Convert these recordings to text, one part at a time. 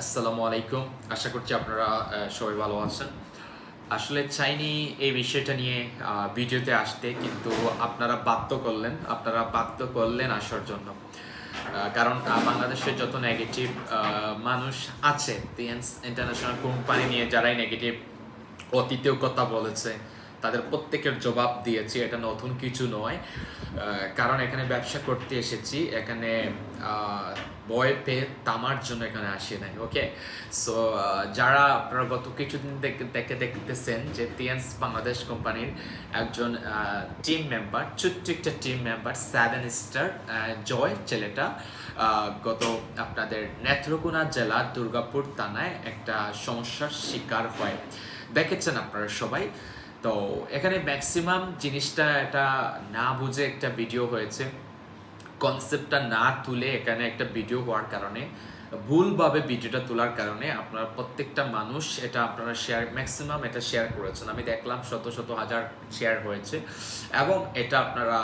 আসসালামু আলাইকুম। আশা করছি আপনারা সবাই ভালো আছেন। আসলে চাইনি এই বিষয়টা নিয়ে ভিডিওতে আসতে, কিন্তু আপনারা বাধ্য করলেন, আপনারা বাধ্য করলেন আসার জন্য। কারণ বাংলাদেশে যত নেগেটিভ মানুষ আছে ইন্টারন্যাশনাল কোম্পানি নিয়ে যারাই নেগেটিভ অতীতেও কথা বলেছে তাদের প্রত্যেকের জবাব দিয়েছি, এটা নতুন কিছু নয়। কারণ এখানে ব্যবসা করতে এসেছি, এখানে ভয় পেয়ে তামার জন্য এখানে আসি নাই ওকে সো যারা আপনারা গত কিছুদিন দেখে দেখে দেখতেছেন যে টিএনস বাংলাদেশ কোম্পানির একজন টিম মেম্বার ছোট্ট একটা team member seven star Joy ছেলেটা গত আপনাদের নেত্রকোনা জেলা দুর্গাপুর থানায় একটা সমস্যার শিকার হয়। দেখেছেন আপনারা সবাই? তো এখানে ম্যাক্সিমাম জিনিসটা এটা না বুঝে একটা ভিডিও হয়েছে। কনসেপ্টটা না তুলে এখানে একটা ভিডিও হওয়ার কারণে। ভুলভাবে ভিডিওটা তোলার কারণে আপনার প্রত্যেকটা মানুষ এটা আপনারা শেয়ার ম্যাক্সিমাম এটা শেয়ার করেছেন। আমি দেখলাম শত শত হাজার শেয়ার হয়েছে এবং এটা আপনারা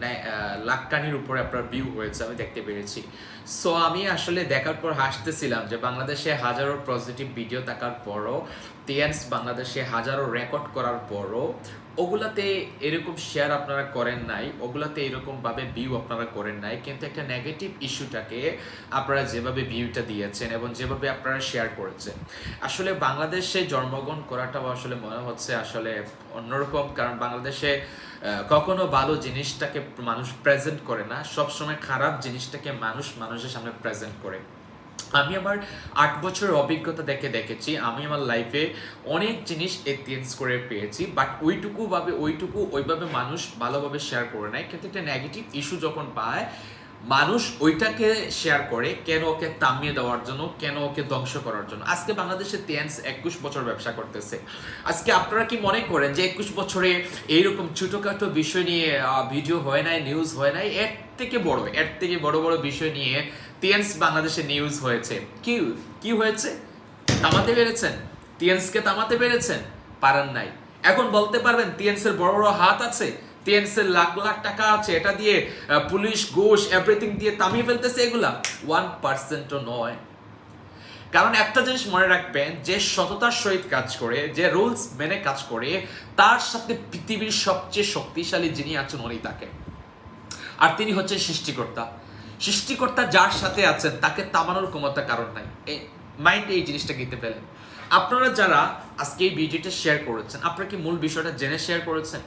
নে- উপরে আপনার ভিউ হয়েছে, আমি দেখতে পেরেছি। সো আমি আসলে দেখার পর হাসতেছিলাম যে বাংলাদেশে হাজারো পজিটিভ ভিডিও থাকার পরও টিএনস বাংলাদেশে হাজারো রেকর্ড করার পরও ওগুলাতে এরকম শেয়ার আপনারা করেন নাই, ওগুলাতে এরকম ভাবে ভিউ আপনারা করেন নাই, কিন্তু একটা নেগেটিভ ইস্যুটাকে আপনারা যেভাবে ভিউটা দিয়েছেন এবং যেভাবে আপনারা শেয়ার করেছেন। আসলে বাংলাদেশে জন্মগ্রহণ করাটাও আসলে মনে হচ্ছে আসলে অন্যরকম, কারণ বাংলাদেশে কখনো ভালো জিনিসটাকে মানুষ প্রেজেন্ট করে না, সবসময় খারাপ জিনিসটাকে মানুষ মানুষের সামনে প্রেজেন্ট করে। আমি আমার আট বছরের অভিজ্ঞতা দেখে দেখেছি। আমি আমার লাইফে অনেক জিনিস এক্সপিরিয়েন্স করে পেয়েছি বাট ওইটুকু ভাবে ওইটুকু ওইভাবে মানুষ ভালোভাবে শেয়ার করে নেয়। কিন্তু একটা নেগেটিভ ইস্যু যখন পায়, মানুষ ওইটাকে শেয়ার করে, কেন ওকে তামিয়ে দেওয়ার জন্য, কেন ওকে ধ্বংস করার জন্য। আজকে বাংলাদেশে টেন্স একুশ বছর ব্যবসা করতেছে। আজকে আপনারা কি মনে করেন যে একুশ বছরে এইরকম ছোটোখাটো বিষয় নিয়ে ভিডিও হয় নাই নিউজ হয় নাই? এর থেকে বড়, এর থেকে বড় বড় বিষয় নিয়ে টিএনস বাংলাদেশে নিউজ হয়েছে। কি কি হয়েছে? তামাতে পেরেছেন? টিএনসকে তামাতে পেরেছেন? পারেন নাই। এখন বলতে পারবেন টিএনস এর বড় বড় হাত আছে। টিএনস এর লাখ লাখ টাকা আছে। এটা দিয়ে পুলিশ, ঘুষ এভরিথিং দিয়ে তামিয়ে ফেলতেছে এগুলা। ওয়ান পার্সেন্টও নয়। কারণ একটা জিনিস মনে রাখবেন, যে সততার সহিত কাজ করে, যে রুলস মেনে কাজ করে, তার সাথে পৃথিবীর সবচেয়ে শক্তিশালী যিনি আছেন উনি তাকে। আর তিনি হচ্ছেন সৃষ্টিকর্তা। সৃষ্টিকর্তা যার সাথে আছেন, তাকে তামানোর ক্ষমতা কারণ নাই। এই মাইন্ডে এই জিনিসটা গিতে পেলেন আপনারা যারা আজকে এই ভিডিওটা শেয়ার করেছেন, আপনারা কি মূল বিষয়টা জেনে শেয়ার করেছেন?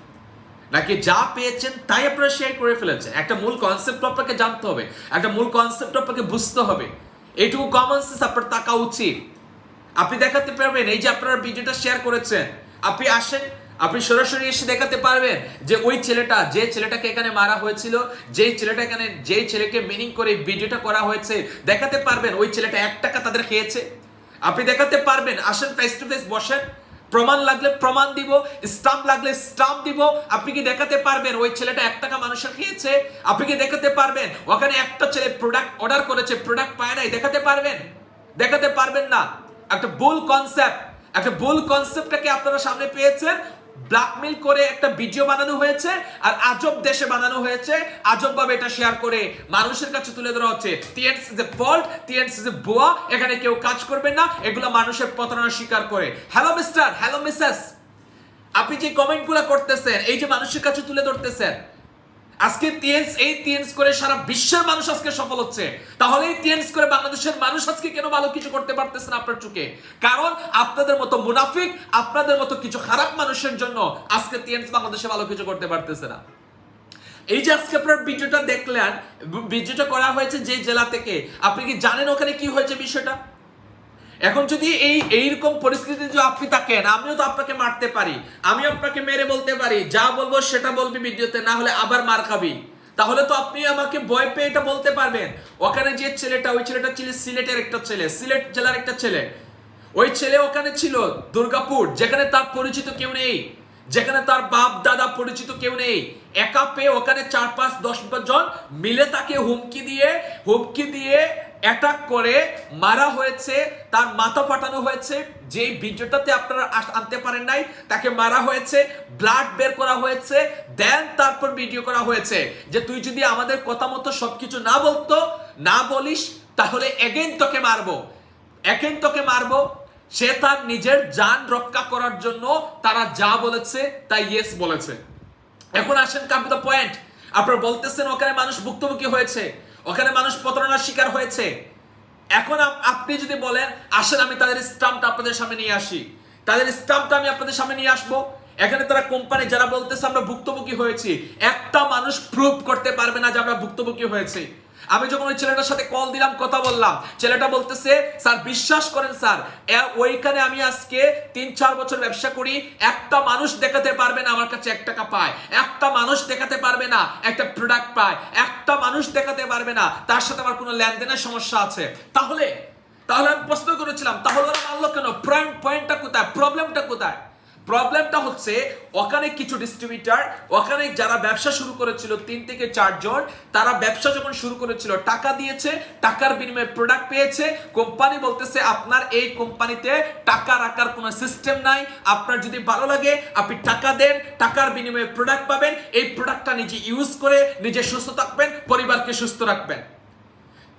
নাকি যা পেয়েছেন তাই আপনারা শেয়ার করে ফেলেছেন? একটা মূল কনসেপ্ট আপনাকে জানতে হবে, একটা মূল কনসেপ্ট আপনাকে বুঝতে হবে। এইটুকু কমন সেন্স আপনার থাকা উচিত। আপনি দেখাতে পারবেন, এই যে আপনারা ভিডিওটা শেয়ার করেছেন, আপনি আসেন আপনি সরাসরি এসে দেখাতে পারবেন যে ওই ছেলেটা, যে ছেলেটাকে এখানে মারা হয়েছিল, যেই ছেলেটা এখানে, যেই ছেলেকে মিনিং করে ভিডিওটা করা হয়েছে, দেখাতে পারবেন ওই ছেলেটা এক টাকা তাদের খেয়েছে। আপনি দেখাতে পারবেন, আসেন ফেস টু ফেস বসেন। প্রমাণ লাগলে প্রমাণ দিব স্টাম্প লাগলে স্টাম্প দিব। আপনি কি দেখাতে পারবেন ওই ছেলেটা এক টাকা মানুষের খেয়েছে? আপনি কি দেখাতে পারবেন? ওখানে একটা ছেলে প্রোডাক্ট অর্ডার করেছে প্রোডাক্ট পায় নাই, দেখাতে পারবেন? দেখাতে পারবেন না। একটা ভুল কনসেপ্ট একটা ভুল কনসেপ্টটাকে আপনারা সামনে পেয়েছেন। ব্ল্যাকমেল করে একটা ভিডিও বানানো হয়েছে আর আজব দেশে বানানো হয়েছে। আজব ভাবে এটা শেয়ার করে মানুষের কাছে তুলে ধরা হচ্ছে। টিএনস is a fault টিএনস is a বোয়া এখানে কেউ কাজ করবে না, এগুলো মানুষের প্রতারণা স্বীকার করে। হ্যালো মিস্টার হ্যালো মিসেস আপনি যে কমেন্টগুলো করতেছেন, এই যে মানুষের কাছে তুলে ধরতেছেন আজকে টিএনস এই টিএনস করে সারা বিশ্বের মানুষ আজকে সফল হচ্ছে। তাহলে এই টিএনস করে বাংলাদেশের মানুষ আজকে কেন ভালো কিছু করতে পারতেছে না আপনার চোখে? কারণ আপনাদের মতো মুনাফিক, আপনাদের মতো কিছু খারাপ মানুষের জন্য আজকে টিএনস বাংলাদেশে ভালো কিছু করতে পারতেছে না। এই যে আজকে আপনার ভিডিওটা দেখলেন, ভিডিওটা করা হয়েছে যে জেলা থেকে। আপনি কি জানেন ওখানে কি হয়েছে বিষয়টা? এখন যদি এই এইরকম পরিস্থিতিতে যদি আপনি থাকেন, আমিও তো আপনাকে মারতে পারি, আমি আপনাকে মেরে বলতে পারি, যা বলব সেটা বলবি ভিডিওতে, না হলে আবার মার খাবি। তাহলে তো আপনি আমাকে ভয় পেয়ে এটা বলতে পারবেন। ওখানে যে ছেলেটা, ওই ছেলেটা ছিল সিলেটের একটা ছেলে, সিলেট জেলার একটা ছেলে। ওই ছেলে ওখানে ছিল, দুর্গাপুর, যেখানে তার পরিচিত কেউ নেই। যেখানে তার বাপ, দাদা পরিচিত কেউ নেই। একা পেয়ে ওখানে চার পাঁচ, দশ জন মিলে তাকে হুমকি দিয়ে হুমকি দিয়ে অ্যাটাক করে মারা হয়েছে, তার মাথা ফাটানো হয়েছে যে ভিডিওটাতে আপনারা আনতে পারেন নাই, তাকে মারা হয়েছে ব্লাড বের করা হয়েছে দেন তারপর ভিডিও করা হয়েছে। যে তুই যদি আমাদের কথা মতো সবকিছু না বলতো, না বলিস, তাহলে এগেন তোকে মারবো। একেন তোকে মারবো। সে তার নিজের যান রক্ষা করার জন্য তারা যা বলেছে, তাই ইয়েস বলেছে। এখন আসেন কাম দ্য পয়েন্ট আপনারা বলতেছেন, ওখানে মানুষ ভুক্তভোগী হয়েছে। ওখানে মানুষ প্রতারণার শিকার হয়েছে। এখন আপনি যদি বলেন, আসেন, আমি তাদের স্টাম্পটা আপনাদের সামনে নিয়ে আসি। তাদের স্টাম্পটা আমি আপনাদের সামনে নিয়ে আসব। এখানে তারা কোম্পানি, যারা বলতেছে আমরা ভুক্তভোগী হয়েছি, একটা মানুষ প্রুভ করতে পারবে না যে আমরা ভুক্তভোগী হয়েছি। আমি যখন ওই ছেলেটার সাথে কল দিলাম, কথা বললাম, ছেলেটা বলতেছে, স্যার, বিশ্বাস করেন, স্যার ওইখানে আমি আজকে তিন, চার বছর ব্যবসা করি, একটা মানুষ দেখাতে পারবে না আমার কাছে এক টাকা পায়, একটা মানুষ দেখাতে পারবে না একটা প্রোডাক্ট পায়, একটা মানুষ দেখাতে পারবে না, তার সাথে আমার কোনো লেনদেনের সমস্যা আছে। তাহলে তাহলে আমি প্রশ্ন করেছিলাম, তাহলে ওরা মানলো কেন? পয়েন্ট পয়েন্টটা কোথায়? প্রবলেমটা কোথায়? প্রবলেমটা হচ্ছে, ওখানে কিছু ডিস্ট্রিবিউটার ওখানে যারা ব্যবসা শুরু করেছিল, তিন থেকে চারজন তারা ব্যবসা যখন শুরু করেছিল, টাকা দিয়েছে, টাকার বিনিময়ে প্রোডাক্ট পেয়েছে কোম্পানি বলতেছে, আপনার এই কোম্পানিতে টাকা রাখার কোনো সিস্টেম নাই, আপনার যদি ভালো লাগে, আপনি টাকা দেন, টাকার বিনিময়ে প্রোডাক্ট পাবেন, এই প্রোডাক্টটা নিজে ইউজ করে, নিজে সুস্থ থাকবেন, পরিবারকে সুস্থ রাখবেন।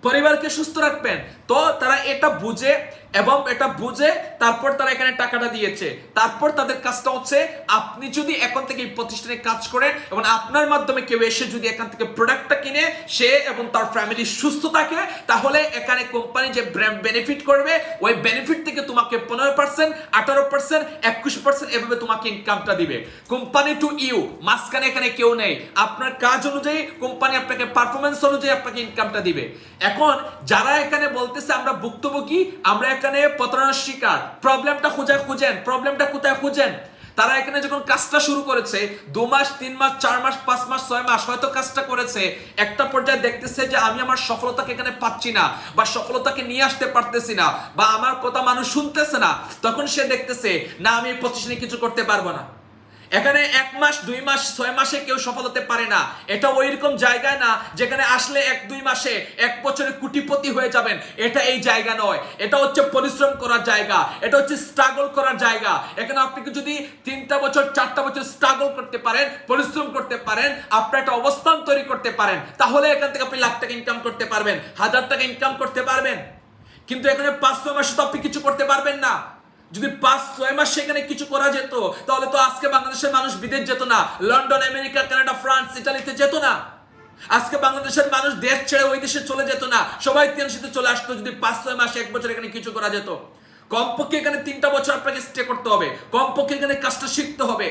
পরিবারকে সুস্থ রাখবেন। তো তারা এটা বুঝে এবং এটা বুঝে তারপর তারা এখানে টাকাটা দিয়েছে। তারপর তাদের কাজটা হচ্ছে আপনি যদি এখন থেকে প্রতিষ্ঠানে কাজ করেন এবং আপনার মাধ্যমে কেউ এসে যদি এখান থেকে প্রোডাক্টটা কিনে, সে এবং তার ফ্যামিলি সুস্থ থাকে, তাহলে এখানে কোম্পানি যে বেনিফিট করবে, ওই বেনিফিট থেকে তোমাকে পনেরো পার্সেন্ট আঠারো পার্সেন্ট একুশ পার্সেন্ট এভাবে তোমাকে ইনকামটা দিবে। কোম্পানি টু ইউ মাঝখানে এখানে কেউ নেই। আপনার কাজ অনুযায়ী কোম্পানি আপনাকে পারফরমেন্স অনুযায়ী আপনাকে ইনকামটা দিবে। এখন যারা এখানে বলতেছে আমরা ভুক্তভোগী, আমরা এখানে প্রতারণার শিকার, প্রবলেমটা খুঁজে খুঁজেন, প্রবলেমটা কোথায় খুঁজেন? তারা এখানে যখন কাজটা শুরু করেছে, দু মাস, তিন মাস, চার মাস, পাঁচ মাস, ছয় মাস হয়তো কাজটা করেছে, একটা পর্যায়ে দেখতেছে যে আমি আমার সফলতাকে এখানে পাচ্ছি না বা সফলতাকে নিয়ে আসতে পারতেছি না বা আমার কথা মানুষ শুনতেছে না, তখন সে দেখতেছে, না, আমি প্রতিষ্ঠানে কিছু করতে পারব না। এখানে এক মাস, দুই মাস, ছয় মাসে কেউ সফল হতে পারে না। এটা ওই রকম জায়গায় না যেখানে আসলে এক, দুই মাসে এক বছরে কুটিপতি হয়ে যাবেন। এটা এই জায়গা নয়। এটা হচ্ছে পরিশ্রম করার জায়গা। এটা হচ্ছে স্ট্রাগল করার জায়গা। এখানে আপনি যদি তিনটা বছর, চারটা বছর স্ট্রাগল করতে পারেন, পরিশ্রম করতে পারেন, আপনার একটা অবস্থান তৈরি করতে পারেন, তাহলে এখান থেকে আপনি লাখ টাকা ইনকাম করতে পারবেন, হাজার টাকা ইনকাম করতে পারবেন। কিন্তু এখানে পাঁচ, ছয় মাসে তো আপনি কিছু করতে পারবেন না। যদি পাঁচ, ছয় মাস সেখানে কিছু করা যেত, তাহলে তো আজকে বাংলাদেশের মানুষ বিদেশ যেত না। লন্ডন, আমেরিকা, কানাডা, ফ্রান্স, ইটালিতে যেত না। আজকে বাংলাদেশের মানুষ দেশ ছেড়ে ওই দেশে চলে যেত না। সবাই তিয়ানশিতে চলে আসতো যদি পাঁচ, ছয় মাসে, এক বছর এখানে কিছু করা যেত। কমপক্ষে এখানে তিনটা বছর আপনাকে স্টে করতে হবে। কমপক্ষে এখানে কাজটা শিখতে হবে।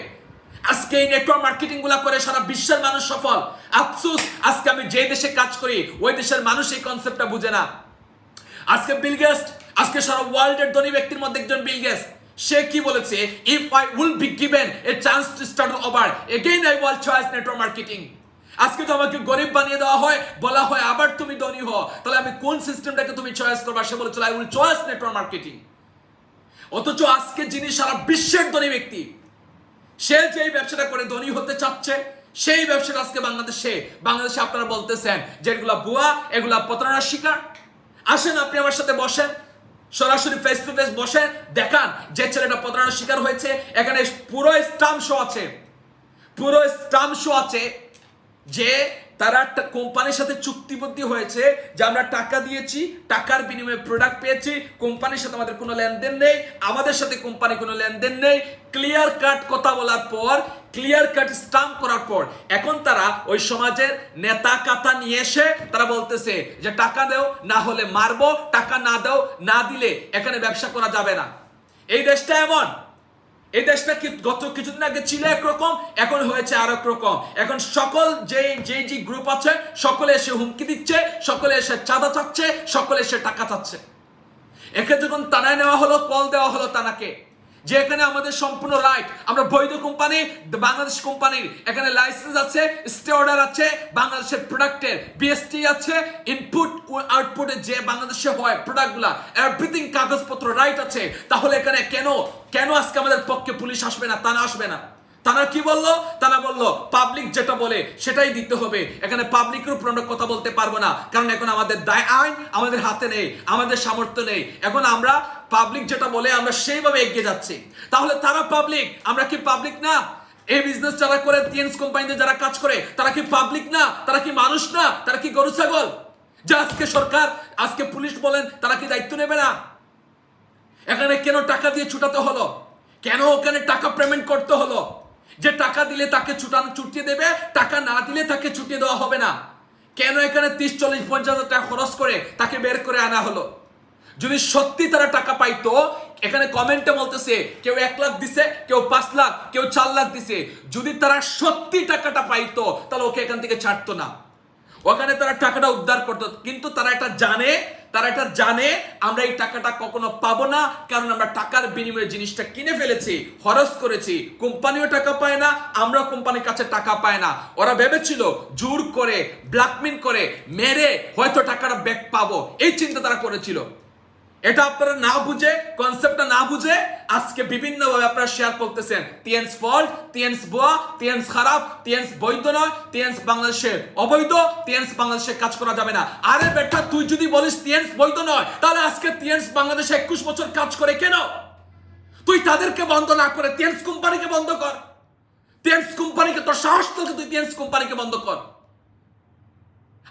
আজকে এই নেটওয়ার্ক মার্কেটিংগুলা করে সারা বিশ্বের মানুষ সফল। আফসোস, আজকে আমি যে দেশে কাজ করি, ওই দেশের মানুষ এই কনসেপ্টটা বুঝে না। আজকে বিল গেস্ট আজকে সারা ওয়ার্ল্ডের ধনী ব্যক্তির মধ্যে একজন বিল গেস্ট সে কি বলেছে? If I will be given a chance to start over again I will choice network marketing আজকে তো আমাকে গরিব বানিয়ে দেওয়া হয়, বলা হয় আবার তুমি ধনী হও। তাহলে আমি কোন সিস্টেমটাকে তুমি চয়েস করবা? সে বলেছিল I will choice network marketing অথচ আজকে যিনি সারা বিশ্বের ধনী ব্যক্তি, সে যেই ব্যবসাটা করে ধনী হতে চাচ্ছে, সেই ব্যবসাটা আজকে বাংলাদেশে বাংলাদেশে আপনারা বলতেছেন যে এগুলা বুয়া এগুলা প্রতারণার শিকার। আসেন, আপনি আমার সাথে বসেন। সরাসরি ফেস টু ফেস বসেন দেখান যে ছেলেটা প্রতারণার শিকার হয়েছে। এখানে পুরো স্টাম্প শো আছে। পুরো স্টাম্প শো আছে যে তারা একটা কোম্পানির সাথে চুক্তিবদ্ধ হয়েছে, যে আমরা টাকা দিয়েছি, টাকার বিনিময়ে প্রোডাক্ট পেয়েছি, কোম্পানির সাথে আমাদের কোনো লেনদেন নেই, আমাদের সাথে কোম্পানি কোনো লেনদেন নেই। ক্লিয়ার কাট কথা বলার পর ক্লিয়ার কাট স্টাম্প করার পর, এখন তারা ওই সমাজের নেতা কাতা নিয়ে এসে তারা বলতেছে যে টাকা দেও, না হলে মারবো, টাকা না দাও, না দিলে এখানে ব্যবসা করা যাবে না। এই দেশটা এমন। এই দেশটা কি গত কিছুদিন আগে ছিল একরকম, এখন হয়েছে আর একরকম এখন সকল যে যে যে গ্রুপ আছে, সকলে এসে হুমকি দিচ্ছে, সকলে এসে চাঁদা চাচ্ছে, সকলে এসে টাকা চাচ্ছে। একে যখন তানায় নেওয়া হলো, কল দেওয়া হলো তানাকে। যে এখানে আমাদের সম্পূর্ণ রাইট আমরা বৈধ কোম্পানি বাংলাদেশ কোম্পানির এখানে লাইসেন্স আছে স্টে অর্ডার আছে, বাংলাদেশের প্রোডাক্টের বিএসটি আছে ইনপুট আউটপুটে যে বাংলাদেশে হয় প্রোডাক্টগুলা এভরিথিং কাগজপত্র রাইট আছে। তাহলে এখানে কেন? কেন আজকে আমাদের পক্ষে পুলিশ আসবে না? তারা আসবে না। তারা কি বলল? তারা বলল পাবলিক যেটা বলে, সেটাই দিতে হবে। এখানে পাবলিকের উপর আমরা কথা বলতে পারব না। কারণ এখন আমাদের দায় আইন, আমাদের হাতে নেই, আমাদের সামর্থ্য নেই। এখন আমরা পাবলিক যেটা বলে, আমরা সেইভাবে এগিয়ে যাচ্ছি। তাহলে তারা পাবলিক আমরা কি পাবলিক না? এই বিজনেস যারা করে টিএনস কোম্পানিতে যারা কাজ করে, তারা কি পাবলিক না? তারা কি মানুষ না? তারা কি গরু, ছাগল? যা আজকে সরকার, আজকে পুলিশ বলেন, তারা কি দায়িত্ব নেবে না? এখানে কেন টাকা দিয়ে ছুটাতে হলো? কেন ওখানে টাকা পেমেন্ট করতে হলো? যে টাকা দিলে তাকে ছুটানো, ছুটিয়ে দেবে, টাকা না দিলে তাকে ছুটিয়ে দেওয়া হবে না। কেন এখানে তিরিশ, চল্লিশ, পঞ্চাশ হাজার টাকা খরচ করে তাকে বের করে আনা হলো? যদি সত্যি তারা টাকা পাইতো, এখানে কমেন্টে বলতেছে, কেউ এক লাখ দিছে, কেউ পাঁচ লাখ, কেউ চার লাখ দিছে। যদি তারা সত্যি টাকাটা পাইতো, তাহলে ওকে এখান থেকে ছাড়তো না। ওখানে তারা টাকাটা উদ্ধার করতো। কিন্তু তারা এটা জানে, তারা এটা জানে, আমরা এই টাকাটা কখনো পাবো না, কারণ আমরা টাকার বিনিময়ে জিনিসটা কিনে ফেলেছি, খরচ করেছি। কোম্পানিও টাকা পায় না, আমরা কোম্পানির কাছে টাকা পায় না। ওরা ভেবেছিল, জোর করে ব্ল্যাকমেল করে, মেরে হয়তো টাকাটা ব্যাক পাবো। এই চিন্তা তারা করেছিল। এটা আপনারা না বুঝে কনসেপ্টটা না বুঝে আজকে বিভিন্ন ভাবে আপনারা শেয়ার করতেছেন। টিএনস ফল্ট টিএনস বোয়া টিএনস খারাপ টিএনস বৈধ নয় টিএনস বাংলাদেশে অবৈধ টিএনস বাংলাদেশে কাজ করা যাবে না। আরে বেটা, তুই যদি বলিস টিএনস বৈধ নয় তাহলে আজকে টিএনস বাংলাদেশে একুশ বছর কাজ করে কেন? তুই তাদেরকে বন্ধ না করে টিএনস কোম্পানিকে বন্ধ কর। টিএনস কোম্পানিকে, তোর সাহস থেকে তুই টিএনস কোম্পানিকে বন্ধ কর।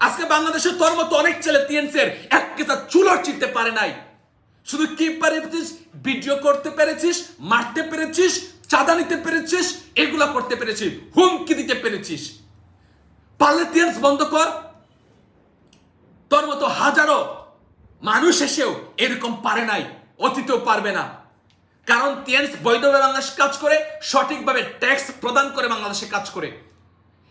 আজকে বাংলাদেশে তোর মতো অনেক ছেলে টিএনসের এক কেতা চুলোর চিনতে পারে নাই। শুধু কি পেরেছিস ভিডিও করতে পেরেছিস, মারতে পেরেছিস, চাঁদা নিতে পেরেছিস, এগুলা করতে পেরেছিস, হুমকি দিতে পেরেছিস। পারলে বন্ধ কর। তোর মতো হাজারো মানুষ এসেও এরকম পারে নাই, অতীতেও পারবে না। কারণ টিএনস বৈধভাবে বাংলাদেশ কাজ করে, সঠিকভাবে ট্যাক্স প্রদান করে বাংলাদেশে কাজ করে।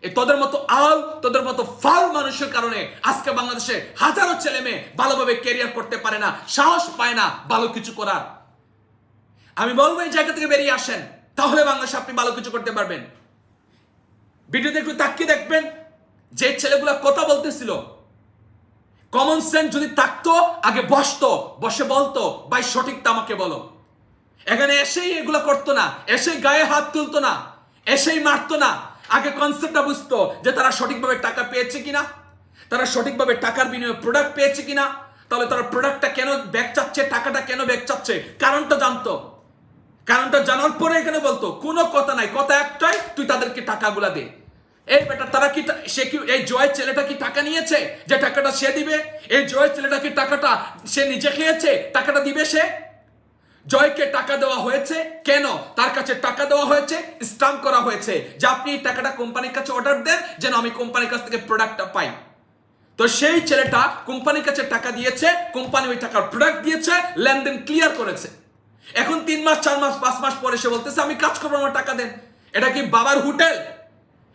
এই তোদের মতো আল, তোদের মতো ফাল মানুষের কারণে আজকে বাংলাদেশে হাজারো ছেলে মেয়ে ভালোভাবে ক্যারিয়ার করতে পারে না, সাহস পায় না ভালো কিছু করার। আমি বলব এই জায়গা থেকে বেরিয়ে আসেন, তাহলে বাংলাদেশে আপনি ভালো কিছু করতে পারবেন। ভিডিওতে একটু তাকিয়ে দেখবেন, যে ছেলেগুলো কথা বলতেছিল। কমন সেন্স যদি থাকতো, আগে বসতো, বসে বলতো, ভাই সঠিকটা আমাকে বলো। এখানে এসেই এগুলো করতো না, এসেই গায়ে হাত তুলতো না, এসেই মারতো না। আগে কনসেপ্টটা বুঝতো যে তারা সঠিকভাবে টাকা পেয়েছে কিনা, তারা সঠিকভাবে টাকার বিনিময়ে প্রোডাক্ট পেয়েছে কিনা, তাহলে তারা প্রোডাক্টটা কেন ব্যাগ চাচ্ছে, টাকাটা কেন ব্যাগ চাচ্ছে? কারণটা জানতো। কারণটা জানার পরে এখানে বলতো, কোনো কথা নাই, কথা একটাই, তুই তাদেরকে টাকাগুলা দে। এই বেটা, তারা কি সে কি, এই জয়ের ছেলেটা কি টাকা নিয়েছে? যে টাকাটা সে দিবে, এই জয়ের ছেলেটা কি টাকাটা সে নিজে খেয়েছে? টাকাটা দিবে সে? জয়কে টাকা দেওয়া হয়েছে। কেন? তার কাছে টাকা দেওয়া হয়েছে স্টাম্প করা হয়েছে। যে আপনি এই টাকাটা কোম্পানির কাছে অর্ডার দেন, যেন আমি কোম্পানির কাছ থেকে প্রোডাক্টটা পাই। তো সেই ছেলেটা কোম্পানির কাছে টাকা দিয়েছে, কোম্পানি ওই টাকার প্রোডাক্ট দিয়েছে, লেনদেন ক্লিয়ার করেছে। এখন তিন মাস, চার মাস, পাঁচ মাস পরে সে বলতেছে, আমি কাজ করব, আমার টাকা দেন। এটা কি বাবার হোটেল?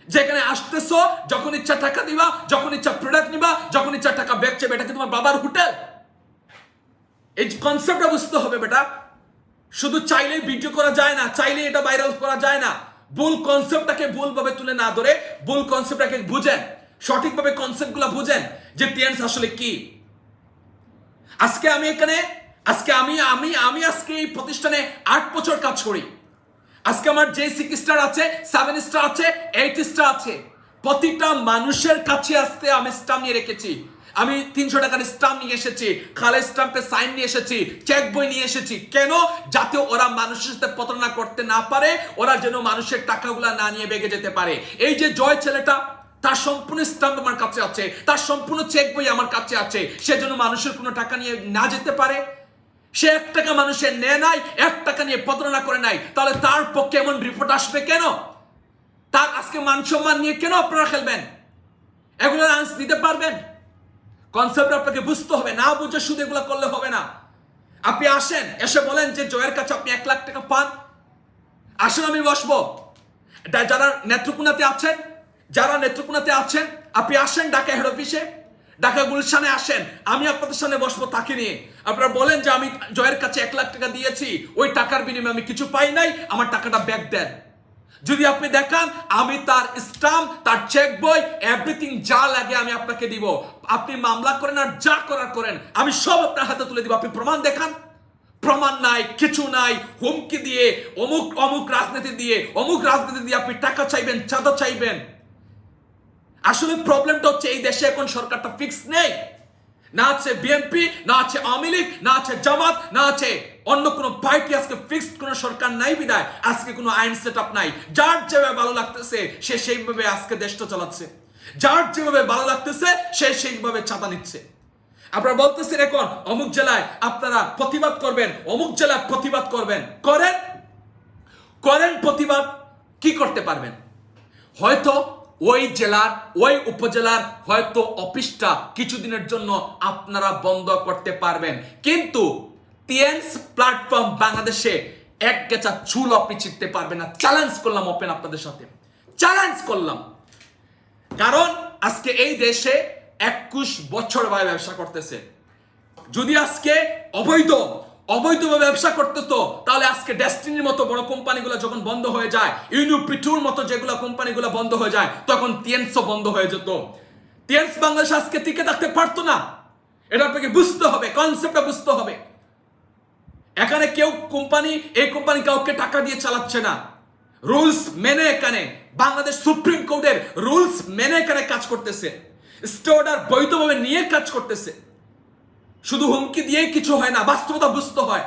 যেখানে আসতেছো, যখন ইচ্ছা টাকা দিবা, যখন ইচ্ছা প্রোডাক্ট নিবা, যখন ইচ্ছা টাকা ব্যাগ এটা কি তোমার বাবার হোটেল? এই কনসেপ্টটা বুঝতে হবে বেটা। শুধু চাইলেই ভিডিও করা যায় না, চাইলেই এটা ভাইরাল করা যায় না। ভুল কনসেপ্টটাকে ভুলভাবে তুলে না ধরে, ভুল কনসেপ্টটাকে বুঝেন, সঠিকভাবে কনসেপ্টগুলো বুঝেন যে টিএনস আসলে কি। আজকে আমি এখানে, আজকে আমি আমি আমি আজকে এই প্রতিষ্ঠানে আট বছর কাজ করি। আজকে আমার যে সিক্স স্টার আছে সেভেন স্টার আছে এইট স্টার আছে, প্রতিটা মানুষের কাছে আসতে আমি স্টাম্প নিয়ে রেখেছি। আমি তিনশো টাকার স্টাম্প নিয়ে এসেছি, খালে স্টাম্পে সাইন নিয়ে এসেছি চেক বই নিয়ে এসেছি। কেন? যাতে ওরা মানুষের সাথে প্রতারণা করতে না পারে, ওরা যেন মানুষের টাকাগুলা না নিয়ে বেগে যেতে পারে। এই যে জয় ছেলেটা, তার সম্পূর্ণ স্টাম্প আমার কাছে আছে, তার সম্পূর্ণ চেক বই আমার কাছে আছে। সে যেন মানুষের কোনো টাকা নিয়ে না যেতে পারে। সে এক টাকা মানুষের নেয় নাই, এক টাকা নিয়ে প্রতারণা করে নাই। তাহলে তার পক্ষে এমন রিপোর্ট আসবে কেন? তার আজকে মান সম্মান নিয়ে কেন আপনারা খেলবেন? এগুলো আনস দিতে পারবেন? কনসেপ্ট আপনাকে বুঝতে হবে, না বুঝে শুধু এগুলো করলে হবে না। আপনি আসেন, এসে বলেন যে জয়ের কাছে আপনি এক লাখ টাকা পান। আসেন, আমি বসবো। যারা নেত্রকোনাতে আছেন, যারা নেত্রকোনাতে আছেন, আপনি আসেন ঢাকা হেড অফিসে, ঢাকা গুলশানে আসেন, আমি আপনাদের সামনে বসবো তাকে নিয়ে। আপনারা বলেন যে আমি জয়ের কাছে এক লাখ টাকা দিয়েছি, ওই টাকার বিনিময়ে আমি কিছু পাই নাই, আমার টাকাটা ব্যাক দেন। যদি আপনি দেখান, আমি তার স্টাম্প তার চেক বই এভরিথিং যা লাগে আমি আপনাকে দিব। আপনি মামলা করেন আর যা করার করেন, আমি সব আপনার হাতে তুলে দিব। আপনি প্রমাণ দেখান। প্রমাণ নাই, কিছু নাই, হুমকি দিয়ে, অমুক অমুক রাজনীতি দিয়ে, অমুক রাজনীতি দিয়ে আপনি টাকা চাইবেন চাঁদা চাইবেন। আসলে প্রবলেমটা হচ্ছে এই দেশে এখন সরকারটা ফিক্স নেই। না আছে বিএনপি না আছে আওয়ামী লীগ, না আছে জামাত, না আছে অন্য কোনো পার্টি। আজকে ফিক্সড কোনো সরকার নাই বিদায় আজকে কোনো আইন সেট আপ নাই। যার যেভাবে ভালো লাগতেছে, সে সেইভাবে আজকে দেশটা চালাচ্ছে। যার যেভাবে ভালো লাগতেছে, সে সেইভাবে চাঁদা নিচ্ছে। আপনারা বলতেছেন এখন, অমুক জেলায় আপনারা প্রতিবাদ করবেন, অমুক জেলায় প্রতিবাদ করবেন। করেন? করেন প্রতিবাদ, কি করতে পারবেন? হয়তো ওই জেলার, ওই উপজেলার হয়তো অফিসটা কিছুদিনের জন্য আপনারা বন্ধ করতে পারবেন। কিন্তু টিএনস প্ল্যাটফর্ম বাংলাদেশে এক গেছা চুল আপনি চিনতে পারবেন না। চ্যালেঞ্জ করলাম ওপেন আপনাদের সাথে। চ্যালেঞ্জ করলাম। কারণ আজকে এই দেশে একুশ বছর ভাই ব্যবসা করতেছে। যদি আজকে অবৈধ অবৈধভাবে ব্যবসা করতেতো তাহলে আজকে ডেস্টিনির মতো বড় কোম্পানিগুলো যখন বন্ধ হয়ে যায় ইউনিপিটুর মতো যেগুলো কোম্পানিগুলো বন্ধ হয়ে যায়, তখন টিএনসও বন্ধ হয়ে যেত। টিএনস বাংলাদেশ আজকে টিকে থাকতে পারতো না। এটা আপনাকে বুঝতে হবে কনসেপ্টটা বুঝতে হবে। এখানে কেউ কোম্পানি, এই কোম্পানি কাউকে টাকা দিয়ে চালাচ্ছে না। রুলস মেনে এখানে, বাংলাদেশ সুপ্রিম কোর্টের রুলস মেনে এখানে কাজ করতেছে। স্টোর্ডার বৈধভাবে নিয়ে কাজ করতেছে। শুধু হুমকি দিয়েই কিছু হয় না, বাস্তবতা বুঝতে হয়।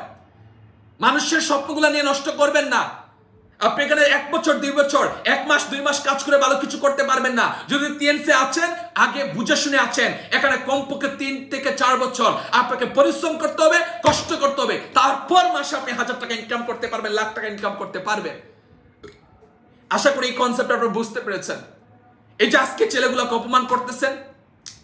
মানুষের স্বপ্নগুলো নিয়ে নষ্ট করবেন না। আপনি এখানে এক বছর, দুই বছর, এক মাস, দুই মাস কাজ করে ভালো কিছু করতে পারবেন না। যদি টিএনসি আছেন, আগে বুঝে শুনে আছেন, এখানে কমপক্ষে তিন থেকে চার বছর আপনাকে পরিশ্রম করতে হবে, কষ্ট করতে হবে। তারপর মাসে আপনি হাজার টাকা ইনকাম করতে পারবেন, লাখ টাকা ইনকাম করতে পারবেন। আশা করি এই কনসেপ্ট আপনারা বুঝতে পেরেছেন। এই যে আজকে ছেলেগুলোকে অপমান করতেছেন,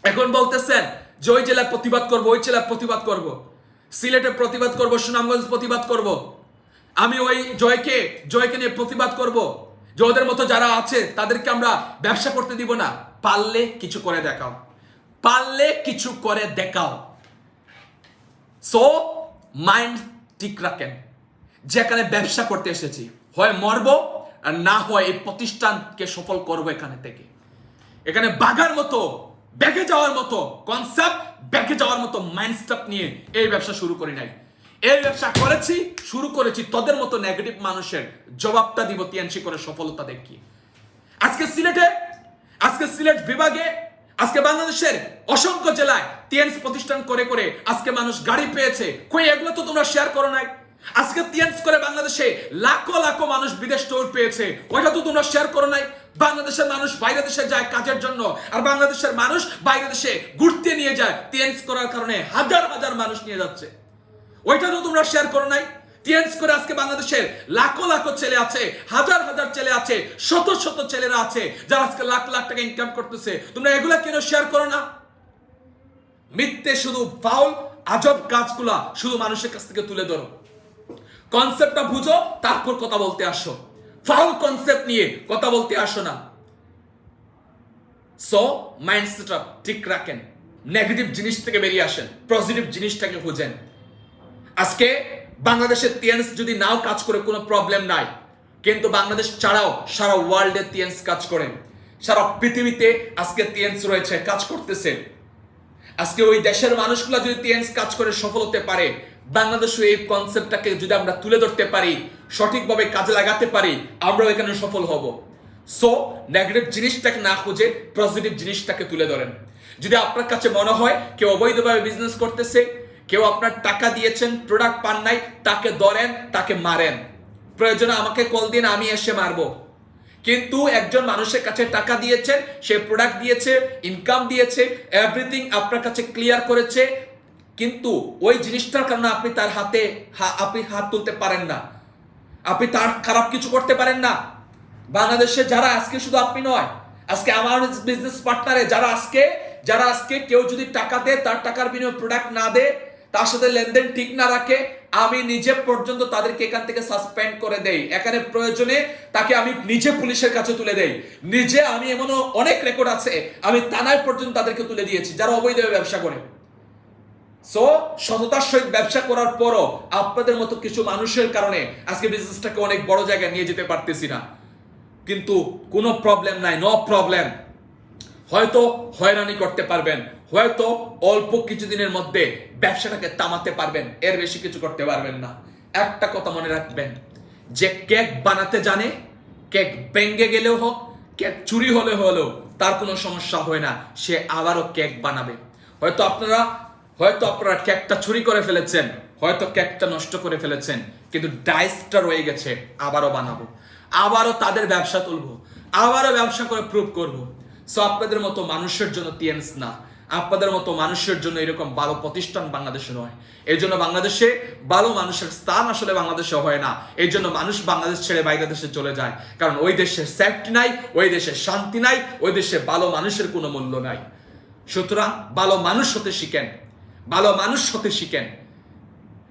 এখন বলতেছেন যে ওই জেলায় প্রতিবাদ করব, ওই জেলায় প্রতিবাদ করব। সিলেটে প্রতিবাদ করব, সুনামগঞ্জ প্রতিবাদ করব। আমি ওই জয়কে জয়কে নিয়ে প্রতিবাদ করব। যে ওদের মতো যারা আছে, তাদেরকে আমরা ব্যবসা করতে দিব না। পারলে কিছু করে দেখাও। পারলে কিছু করে দেখাও। সো মাইন্ড ঠিক রাখেন। যেখানে ব্যবসা করতে এসেছি, হয় মরব আর না হয় এই প্রতিষ্ঠানকে সফল করব এখানে থেকে। এখানে বাঘার মতো ব্যাগে যাওয়ার মতো কনসেপ্ট ব্যাগে যাওয়ার মতো মাইন্ডসেট নিয়ে এই ব্যবসা শুরু করি নাই। এই ব্যবসা করেছি, শুরু করেছি তোদের মতো নেগেটিভ মানুষের জবাবটা দিব তিয়ানসি করে সফলতা দেখি। আজকে সিলেটে, আজকে সিলেট বিভাগে, আজকে বাংলাদেশের অসংখ্য জেলায় টিএনস প্রতিষ্ঠান করে করে আজকে মানুষ গাড়ি পেয়েছে। কই, এগুলো তো তোমরা শেয়ার করো নাই। আজকে টিএনস করে বাংলাদেশে লাখো লাখো মানুষ বিদেশ ট্যুর পেয়েছে, ওইটা তো তোমরা শেয়ার করো নাই। বাংলাদেশের মানুষ বাইরে দেশে যায় কাজের জন্য, আর বাংলাদেশের মানুষ বাইরে দেশে ঘুরতে নিয়ে যায় টিএনস করার কারণে হাজার হাজার মানুষ নিয়ে যাচ্ছে। ওইটা তো তোমরা শেয়ার করো নাই। টিএনস করে আজকে বাংলাদেশের লাখো লাখো ছেলে আছে, হাজার হাজার ছেলে আছে, শত শত ছেলেরা আছে, যারা আজকে লাখ লাখ টাকা ইনকাম করতেছে। তোমরা এগুলা কেন শেয়ার করো না? মিথ্যে শুধু ফাউল, আজব কাজগুলা শুধু মানুষের কাছ থেকে তুলে ধরো। কনসেপ্টটা বুঝো, তারপর কথা বলতে আসো। ফাউল কনসেপ্ট নিয়ে কথা বলতে আসো না। সো মাইন্ডসেট আপ ঠিক রাখেন। নেগেটিভ জিনিস থেকে বেরিয়ে আসেন পজিটিভ জিনিসটাকে খুঁজেন। আজকে বাংলাদেশের টিএনস যদি নাও কাজ করে, কোনো প্রবলেম নাই। কিন্তু বাংলাদেশ ছাড়াও সারা ওয়ার্ল্ডে টিএনস কাজ করে। সারা পৃথিবীতে আজকে টিএনস রয়েছে, কাজ করতেছে। আজকে ওই দেশের মানুষগুলো যদি টিএনস কাজ করে সফল হতে পারে, বাংলাদেশে এই কনসেপ্টটাকে যদি আমরা তুলে ধরতে পারি সঠিকভাবে কাজে লাগাতে পারি, আমরাও এখানে সফল হব। সো নেগেটিভ জিনিসটাকে না খুঁজে পজিটিভ জিনিসটাকে তুলে ধরেন। যদি আপনার কাছে মনে হয় কেউ অবৈধভাবে বিজনেস করতেছে, কেউ আপনার টাকা দিয়েছেন প্রোডাক্ট পান নাই, তাকে ধরেন, তাকে মারেন। প্রয়োজনে আমাকে কল দিন, আমি এসে মারবো। কিন্তু একজন মানুষের কাছে টাকা দিয়েছেন, সে প্রোডাক্ট দিয়েছে ইনকাম দিয়েছে এভরিথিং আপনার কাছে ক্লিয়ার করেছে, কিন্তু ওই জিনিসটার কারণে আপনি তার হাতে আপনি হাত তুলতে পারেন না। আপনি তার খারাপ কিছু করতে পারেন না। বাংলাদেশে যারা আজকে শুধু আপনি নয়, আজকে আমার বিজনেস পার্টনারে যারা আজকে যারা আজকে কেউ যদি টাকা দেয়, তার টাকার বিনিময়ে প্রোডাক্ট না দেয়, তার সাথে লেনদেন ঠিক না রাখে, আমি নিজে পর্যন্ত তাদেরকে এখান থেকে সাসপেন্ড করে দেই। এখানে প্রয়োজনে তাকে আমি নিজে পুলিশের কাছে তুলে দেই। নিজে আমি এমনও অনেক রেকর্ড আছে, আমি থানায় পর্যন্ত তাদেরকে তুলে দিয়েছি, যারা অবৈধভাবে ব্যবসা করে। সো সততার সহিত ব্যবসা করার পরও আপনাদের মতো কিছু মানুষের কারণে আজকে বিজনেসটাকে অনেক বড় জায়গায় নিয়ে যেতে পারতেছি না। কিন্তু কোনো প্রবলেম নাই নো প্রবলেম হয়তো হয়রানি করতে পারবেন, হয়তো অল্প কিছুদিনের মধ্যে ব্যবসাটাকে তামাতে পারবেন, এর বেশি কিছু করতে পারবেন না। একটা কথা মনে রাখবেন, যে কেক বানাতে জানে, কেক ভেঙ্গে গেলেও হোক, কেক চুরি হলে হলেও তার কোনো সমস্যা হয় না, সে আবারও কেক বানাবে। হয়তো আপনারা হয়তো আপনারা কেকটা চুরি করে ফেলেছেন, হয়তো কেকটা নষ্ট করে ফেলেছেন, কিন্তু ডাইসটা রয়ে গেছে, আবারও বানাবো, আবারও তাদের ব্যবসা তুলবো, আবারও ব্যবসা করে প্রুভ করব। সো আপনাদের মতো মানুষের জন্য টিএনস না, আপনাদের মতো মানুষের জন্য এরকম ভালো প্রতিষ্ঠান বাংলাদেশে নয়। এই জন্য বাংলাদেশে ভালো মানুষের স্থান আসলে বাংলাদেশে হয় না। এই জন্য মানুষ বাংলাদেশ ছেড়ে বাইরে দেশে চলে যায়। কারণ ওই দেশে সেফটি নাই, ওই দেশে শান্তি নাই, ওই দেশে ভালো মানুষের কোনো মূল্য নাই। সুতরাং ভালো মানুষ হতে শিখেন। ভালো মানুষ হতে শিখেন।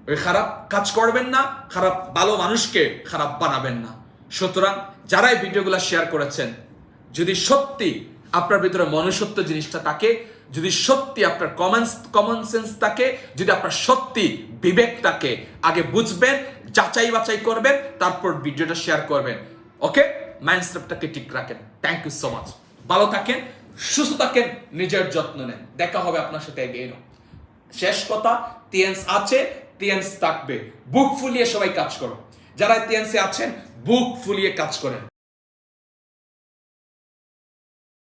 ওই খারাপ কাজ করবেন না, খারাপ ভালো মানুষকে খারাপ বানাবেন না। সুতরাং যারা এই ভিডিওগুলো শেয়ার করেছেন, যদি সত্যি আপনার ভিতরে মনুষ্যত্ব জিনিসটা থাকে, যদি সত্যি আপনার কমন কমন সেন্স থাকে, যদি আপনার সত্যি বিবেক থাকে, আগে বুঝবেন, যাচাই বাছাই করবেন, তারপর ভিডিওটা শেয়ার করবেন। ওকে মাইন্ডসেটটাকে ঠিক রাখেন। থ্যাংক ইউ সো মাচ ভালো থাকেন, সুস্থ থাকেন, নিজের যত্ন নেন। দেখা হবে আপনার সাথে এগিয়ে শেষ কথা টেন্স আছে টেন্স থাকবে। বুক ফুলিয়ে সবাই কাজ করো। যারা তিয়ান্সে আছেন, বুক ফুলিয়ে কাজ করেন।